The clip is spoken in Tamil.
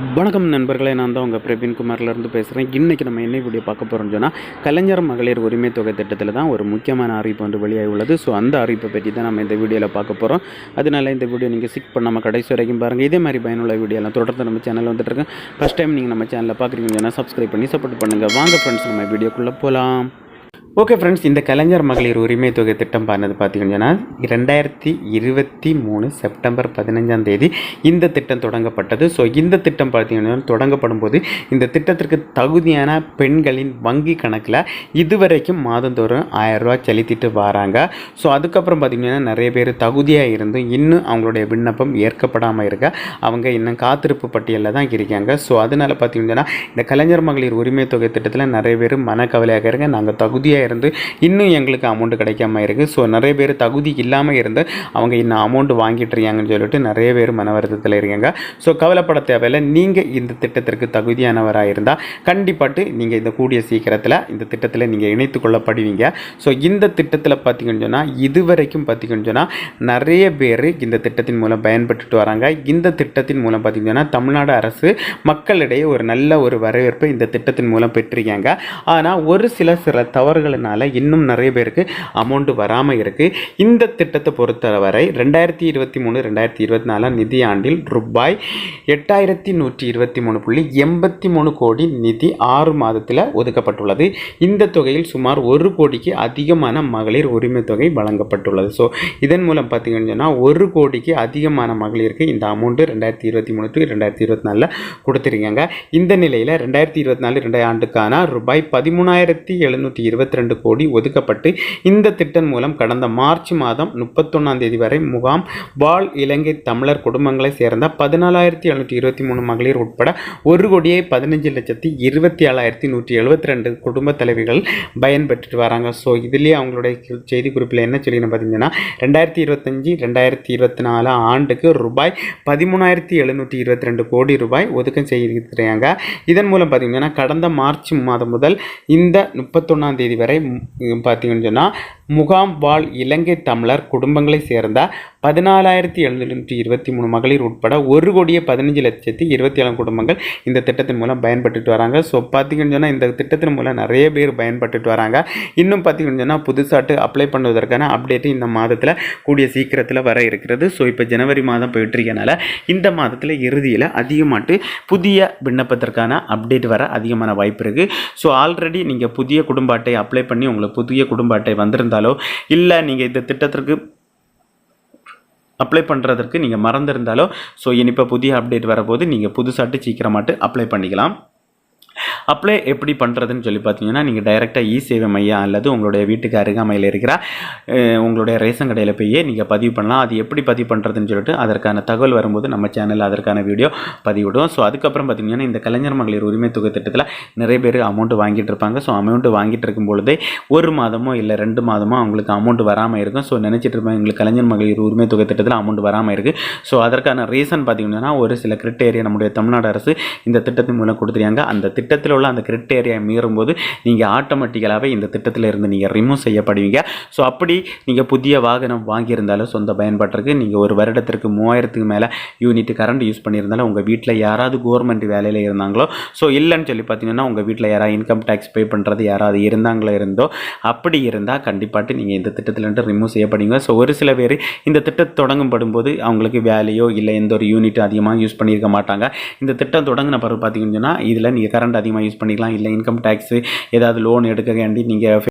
வணக்கம் நண்பர்களே நான் தான் உங்கள் பிரவீன்குமார்லேருந்து பேசுகிறேன் இன்றைக்கி நம்ம என்ன வீடியோ பார்க்க போகிறோம்னு சொன்னால் கலைஞர் மகளிர் உரிமை தொகை திட்டத்தில் தான் ஒரு முக்கியமான அறிவிப்பு வந்து வெளியாகி உள்ளது. ஸோ அந்த அறிவிப்பை பற்றி தான் நம்ம இந்த வீடியோவில் பார்க்க போகிறோம் அதனால இந்த வீடியோ நீங்கள் சிக் பண்ணாமல் கடைசி வரைக்கும் பாருங்கள் இதே மாதிரி பயனுள்ள வீடியோலாம் தொடர்ந்து நம்ம சேனலில் வந்துட்டுருக்கேன் ஃபஸ்ட் டைம் நீங்கள் நம்ம சேனலில் பார்க்குறீங்கன்னு சொன்னால் சப்ஸ்கிரைப் பண்ணி சப்போர்ட் பண்ணுங்கள் வாங்க ஃப்ரெண்ட்ஸ் நம்ம வீடியோக்குள்ளே போகலாம் ஓகே ஃப்ரெண்ட்ஸ் இந்த கலைஞர் மகளிர் உரிமை தொகை திட்டம் பண்ணது பார்த்தீங்கன்னா ரெண்டாயிரத்தி இருபத்தி மூணு செப்டம்பர் பதினஞ்சாம் தேதி இந்த திட்டம் தொடங்கப்பட்டது. ஸோ இந்த திட்டம் பார்த்தீங்கன்னா தொடங்கப்படும் போது இந்த திட்டத்திற்கு தகுதியான பெண்களின் வங்கி கணக்கில் இதுவரைக்கும் மாதந்தோறும் ஆயிரம் செலுத்திட்டு வராங்க. ஸோ அதுக்கப்புறம் பார்த்திங்கன்னா நிறைய பேர் தகுதியாக இருந்தும் இன்னும் அவங்களுடைய விண்ணப்பம் ஏற்கப்படாமல் இருக்க அவங்க இன்னும் காத்திருப்பு பட்டியலில் தான் இருக்காங்க. ஸோ அதனால் பார்த்திங்கன்னா இந்த கலைஞர் மகளிர் உரிமை தொகை திட்டத்தில் நிறைய பேர் மனக்கவலையாக இருக்க நாங்கள் தகுதியாக இருந்து இன்னும் எங்களுக்கு அமௌண்ட் கிடைக்காம இருக்குது ஸோ நிறைய பேர் தகுதி இல்லாமல் இருந்து அவங்க இன்னும் அமௌண்ட் வாங்கிட்டு இருக்காங்கன்னு சொல்லிட்டு நிறைய பேர் மன வருத்தத்தில் இருக்காங்க. ஸோ கவலைப்பட தேவையில்லை. நீங்கள் இந்த திட்டத்திற்கு தகுதியானவராக இருந்தால் கண்டிப்பாட்டு நீங்கள் இந்த கூடிய சீக்கிரத்தில் இந்த திட்டத்தில் நீங்கள் இணைத்து கொள்ளப்படுவீங்க. ஸோ இந்த திட்டத்தில் பார்த்தீங்கன்னு சொன்னால் இதுவரைக்கும் பார்த்தீங்கன்னு சொன்னால் நிறைய பேர் இந்த திட்டத்தின் மூலம் பயன்பட்டுட்டு வராங்க. இந்த திட்டத்தின் மூலம் பார்த்தீங்கன்னா தமிழ்நாடு அரசு மக்களிடையே ஒரு நல்ல ஒரு வரவேற்பை இந்த திட்டத்தின் மூலம் பெற்றிருக்காங்க. ஆனால் ஒரு சில சில தவறுகள் தவறுகளினால இன்னும் நிறைய பேருக்கு அமௌண்ட் வராமல் இருக்குது இந்த திட்டத்தை பொறுத்தவரை ரெண்டாயிரத்தி இருபத்தி மூணு ரெண்டாயிரத்தி இருபத்தி நாலாம் நிதியாண்டில் ரூபாய் எட்டாயிரத்தி நூற்றி இருபத்தி மூணு புள்ளி எண்பத்தி மூணு கோடி நிதி ஆறு மாதத்தில் ஒதுக்கப்பட்டுள்ளது. இந்த தொகையில் சுமார் ஒரு கோடிக்கு அதிகமான மகளிர் உரிமை தொகை வழங்கப்பட்டுள்ளது. ஸோ இதன் மூலம் பார்த்தீங்கன்னு சொன்னால் ஒரு கோடிக்கு அதிகமான மகளிருக்கு இந்த அமௌண்ட்டு ரெண்டாயிரத்தி இருபத்தி மூணு டு ரெண்டாயிரத்தி இருபத்தி நாலில் கொடுத்துருக்காங்க. இந்த நிலையில் ரெண்டாயிரத்தி இருபத்தி நாலு ரெண்டாயிரம் ஆண்டுக்கான ரூபாய் பதிமூணாயிரத்தி எழுநூற்றி இருபத்தி ரெண்டு கோடி ஒதுக்கப்பட்டு இந்த திட்டம் மூலம் கடந்த மார்ச் மாதம் முப்பத்தொன்னாம் தேதி வரை முகாம் வாழ் இலங்கை தமிழர் குடும்பங்களை சேர்ந்த பதினாலாயிரத்தி எழுநூற்றி இருபத்தி மூணு மகளிர் உட்பட ஒரு கோடியே பதினஞ்சு லட்சத்தி இருபத்தி ஏழாயிரத்தி நூற்றி எழுபத்தி ரெண்டு குடும்ப தலைவிகள் பயன்பெற்றுட்டு வராங்க. ஸோ இதுலேயே அவங்களுடைய செய்தி குறிப்பில் என்ன சொல்லின்னு பார்த்தீங்கன்னா ரெண்டாயிரத்தி இருபத்தஞ்சி ரெண்டாயிரத்தி இருபத்தி நாலு ஆண்டுக்கு ரூபாய் பதிமூணாயிரத்தி எழுநூற்றி இருபத்தி ரெண்டு கோடி ரூபாய் ஒதுக்கம் செய்திருக்கிறாங்க. இதன் மூலம் பார்த்தீங்கன்னா கடந்த மார்ச் மாதம் முதல் இந்த முப்பத்தொன்னாம் தேதி வரை வரை பார்த்தீங்கன்னு சொன்னால் முகாம் வாழ் இலங்கை தமிழர் குடும்பங்களை சேர்ந்த பதினாலாயிரத்தி எழுநூற்றி இருபத்தி மூணு மகளிர் உட்பட ஒரு கோடியே பதினஞ்சு லட்சத்தி இருபத்தி ஏழு குடும்பங்கள் இந்த திட்டத்தின் மூலம் பயன்பட்டுட்டு வராங்க. ஸோ பார்த்தீங்கன்னு சொன்னால் இந்த திட்டத்தின் மூலம் நிறைய பேர் பயன்பட்டுட்டு வராங்க. இன்னும் பார்த்தீங்கன்னு சொன்னால் புதுசாட்டு அப்ளை பண்ணுவதற்கான அப்டேட்டு இந்த மாதத்தில் கூடிய சீக்கிரத்தில் வர இருக்கிறது. ஸோ இப்போ ஜனவரி மாதம் போயிட்டுருக்கனால இந்த மாதத்தில் இறுதியில் அதிகமாட்டு புதிய விண்ணப்பத்திற்கான அப்டேட் வர அதிகமான வாய்ப்பு இருக்குது ஸோ ஆல்ரெடி நீங்கள் புதிய குடும்ப அட்டை அப்ளை பண்ணி உங்களுக்கு புதிய குடும்ப அட்டை வந்திருந்தால் இல்லை நீங்கள் இந்த திட்டத்திற்கு அப்ளை பண்ணுறதற்கு நீங்கள் மறந்துருந்தாலோ ஸோ இனிப்போ புதிய அப்டேட் வரபோது நீங்கள் புதுசாட்டு சீக்கிரமாட்டு அப்ளை பண்ணிக்கலாம். அப்ளை எப்படி பண்ணுறதுன்னு சொல்லி பார்த்தீங்கன்னா நீங்கள் டைரெக்டாக இ சேவை மையம் அல்லது உங்களுடைய வீட்டுக்கு அருகாமையில் இருக்கிற உங்களுடைய ரேஷன் கடையில் போய் நீங்கள் பதிவு பண்ணலாம். அது எப்படி பதிவு பண்ணுறதுன்னு சொல்லிட்டு அதற்கான தகவல் வரும்போது நம்ம சேனலில் அதற்கான வீடியோ பதிவிடுவோம். ஸோ அதுக்கப்புறம் பார்த்தீங்கன்னா இந்த கலைஞர் மகளிர் உரிமை தொகை திட்டத்தில் நிறைய பேர் அமௌண்ட் வாங்கிட்டு இருப்பாங்க. ஸோ அமௌண்ட் வாங்கிட்டு இருக்கும் பொழுதே ஒரு மாதமோ இல்லை ரெண்டு மாதமோ அவங்களுக்கு அமௌண்ட் வராமல் இருக்கும். ஸோ நினச்சிட்டு இருப்பாங்க எங்களுக்கு கலைஞர் மகளிர் உரிமை தொகை திட்டத்தில் அமௌண்ட் வராமல் இருக்குது ஸோ அதற்கான ரீசன் பார்த்தீங்கன்னா ஒரு சில கிரிட்டேரியா நம்முடைய தமிழ்நாடு அரசு இந்த திட்டத்தின் மூலம் கொடுத்துருக்காங்க. அந்த திட்டத்தில் உள்ள அந்த கிரிட்டேரியா மீறும்போது நீங்கள் ஆட்டோமேட்டிக்கலாகவே இந்த திட்டத்தில் இருந்து நீங்கள் ரிமூவ் செய்யப்படுவீங்க. ஸோ அப்படி நீங்கள் புதிய வாகனம் வாங்கியிருந்தாலும் சொந்த பயன்பாட்டிற்கு நீங்கள் ஒரு வருடத்திற்கு மூவாயிரத்துக்கு மேலே யூனிட் கரண்ட் யூஸ் பண்ணியிருந்தாலும் உங்கள் வீட்டில் யாராவது கவர்மெண்ட் வேலையில் இருந்தாங்களோ ஸோ இல்லைன்னு சொல்லி பார்த்தீங்கன்னா உங்கள் வீட்டில் யாராவது இன்கம் டேக்ஸ் பே பண்ணுறது யாராவது இருந்தாங்களோ இருந்தோ அப்படி இருந்தால் கண்டிப்பாட்டு நீங்கள் இந்த திட்டத்திலேருந்து ரிமூவ் செய்யப்படுவீங்க. ஸோ ஒரு சில பேர் இந்த திட்டம் தொடங்கப்படும் போது அவங்களுக்கு வேலையோ இல்லை எந்த ஒரு யூனிட் அதிகமாக யூஸ் பண்ணியிருக்க மாட்டாங்க. இந்த திட்டம் தொடங்கின பிறகு பார்த்தீங்கன்னா இதில் நீங்கள் கரண்ட் அதிகமாக யூஸ் பண்ணிக்கலாம். இல்லை இன்கம் டேக்ஸு ஏதாவது லோன் எடுக்க வேண்டி நீங்கள்